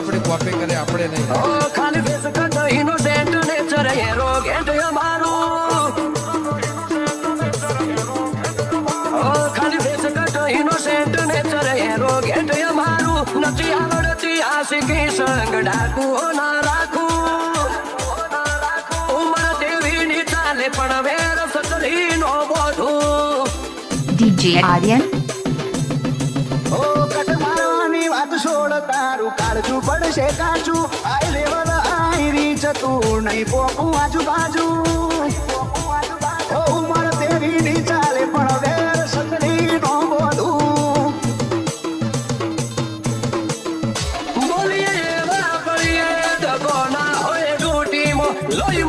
આપણી કોપી કરે આપણે નહીં. ઓ ખાલી face cut innocent nature arrogant અમારું. ખાલી face cut innocent nature arrogant અમારું. નથી આવડતી આશિકી સંગ ડાકુ ના રાખું. ઉમર દેવીની ચાલે પણ વેર સકલી નો બોધું. DJ Aryan, છોડ તારું કાળજું પડશે કાચું. આઈ લેવલ આઈ રીચ, તું નહીં પોકું આજુબાજુ. ઉમર તેરી ચાલે પણ વેર સકડી નો બોધું બોલીએ એવા લોહી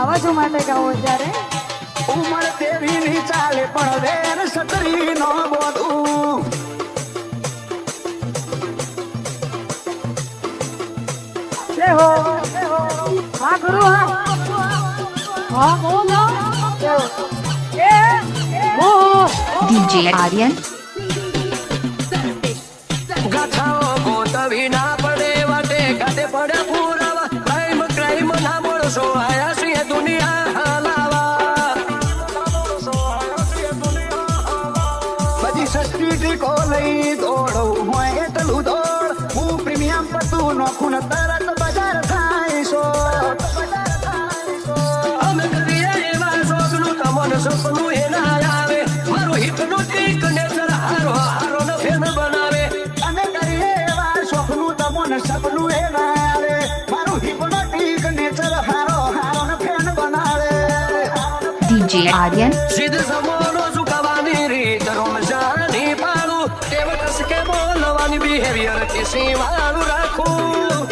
હવાજો માટે ગાવો ત્યારે ઉમર દેવી ની ચાલે પણ વેર સકરી નો બોધું જય હો હા. ગુરુ હા. હા DJ Aryan, ગાથાઓ ગોતવી ના પડે વાટે કાતે પડે પુરાવા. ક્રાઇમ ક્રાઇમ ના મળશો પતું નોખું ને તરત બજાર થાય અમે કરીએ એવા શોખનું તમને સપનું એ આવે મારું હિતનું ટીક નેચર હારો હારો ન ફેન બનાવે અને કરીએ એવા શોખનું તમોને સપનું એ ના આવે મારું હિપ્નોટિક નેચર હારો હારો ને ફેન બનાવે DJ Aryan, સિદ્ધ સમોનો ટેવ કસકે બોલવાની બિહેવિયર કિસી વાળું રાખું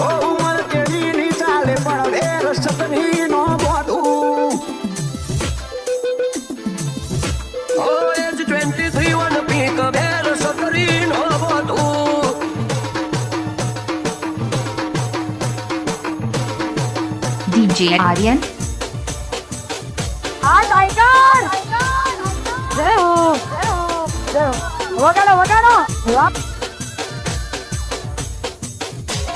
ઓ ઉમર કેવી ની ચાલે પણ વેર સપની નો બોધું ઓ એજ 23 વન પીક બેર સકરી નો બોધું DJ Aryan, હા ટાઈગર જય હો જય હો વગાડો વગાડો.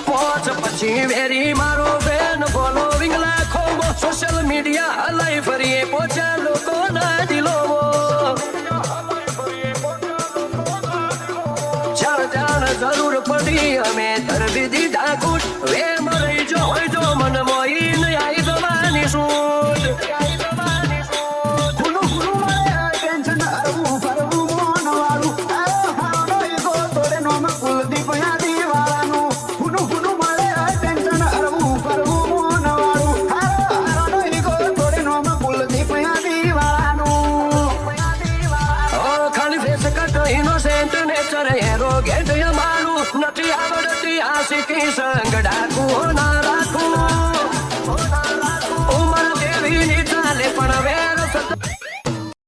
પોચ પછી વેરી મારો બેન ફોલોવિંગ લાખો સોશિયલ મીડિયા હલાઈ ફરીએ પોચા લોકોના દિલોમાં જાણ જાણ જરૂર પડી અમે તરવી દીધા કૂટ વે મરી જો નેચર એરોગેન્ટ અમારું